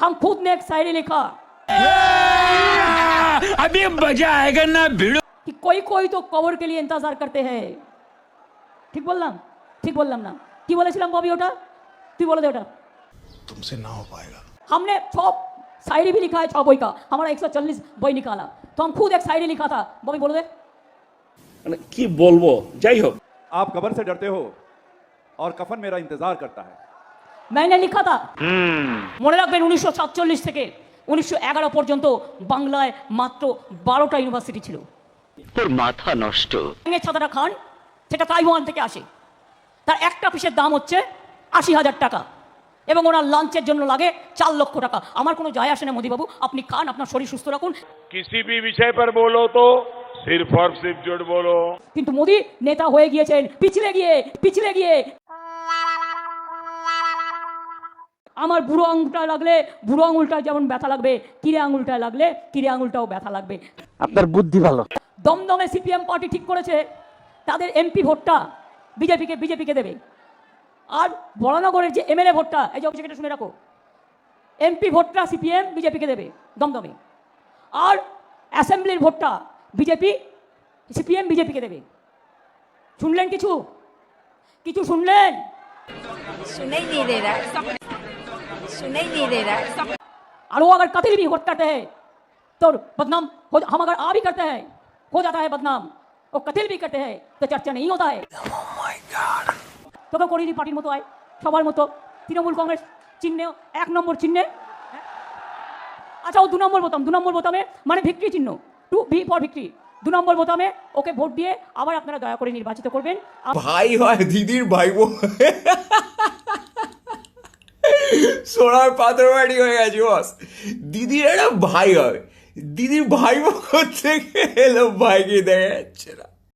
हम खुद ने एक शायरी लिखा अभी मजा आएगा ना भिड़ो कि कोई कोई तो कवर के लिए इंतजार करते हैं ঠিক বললাম ঠিক বললাম না কি বলেছিলাম ববি ওটা তুই বলে দে ওটা तुमसे ना हो पाएगा हमने छो शायरी भी लिखा है छो बई का हमारा 140 बई निकाला तो हम खुद एक शायरी लिखा था बबी बोलो दे মানে কি বলবো যাই হোক आप कबर से डरते हो और कफन मेरा इंतजार करता है মাইনে লিখা তা মনে রাখবেন উনিশশো সাতচল্লিশ থেকে উনিশশো এগারো পর্যন্ত বাংলায় মাত্র বারোটা ইউনিভার্সিটি ছিল। তোর মাথা নষ্ট। ছাতাটা খান সেটা তাইওয়ান থেকে আসে। তার একটা পিসের দাম হচ্ছে আশি হাজার টাকা। এবং ওনার লাঞ্চের জন্য লাগে চার লক্ষ টাকা। আমার কোনো যায় আসে না মোদীবাবু আপনি খান আপনার শরীর সুস্থ রাখুন। কিসি ভি বিষয় পর বলো তো সিরফ আর জোট বলো। কিন্তু মোদি নেতা হয়ে গিয়েছেন পিছলে গিয়ে পিছলে গিয়ে। আমার বুড়ো আঙুলটা লাগলে বুড়ো আঙুলটা যেমন ব্যথা লাগবে কিরে আঙুলটা লাগলে কিরে আঙুলটাও ব্যথা লাগবে। আপনার বুদ্ধি ভালো। দমদমে সিপিএম পার্টি ঠিক করেছে তাদের এমপি ভোটটা বিজেপিকে বিজেপিকে দেবে। আর বরানগরের যে এমএলএ ভোটটা এই যে অভিষেকটা শুনে রাখো এমপি ভোটটা সিপিএম বিজেপিকে দেবে দমদমে। আর অ্যাসেম্বলির ভোটটা বিজেপি সিপিএম বিজেপিকে দেবে। শুনলেন কিছু? কিছু শুনলেন? सुनाई नहीं दे रहा सुनाई नहीं दे रहा और वो अगर कतई भी वोट करते हैं तो बदनाम हो हम अगर आ भी करते हैं हो जाता है बदनाम वो कतिल भी करते हैं तो चर्चा नहीं होता है তোকে করিনি পার্টির মতো আয় সবার মতো তৃণমূল কংগ্রেস চিহ্নে এক নম্বর চিহ্নে হ্যাঁ? আচ্ছা ও দু নম্বর বোতাম দু নম্বর বোতামে মানে ভিক্টরি চিহ্ন টু ভি ফর ভিক্টরি দু নম্বর বোতামে ওকে ভোট দিয়ে আবার আপনারা দয়া করে নির্বাচিত করবেন আপ- ভাই হয় দিদির ভাই বোন সোনার পাথর বাড়ি হয়ে গেছে বস দিদির একটা ভাই হবে দিদির ভাই থেকে এলো ভাইকে দেখা যাচ্ছে না।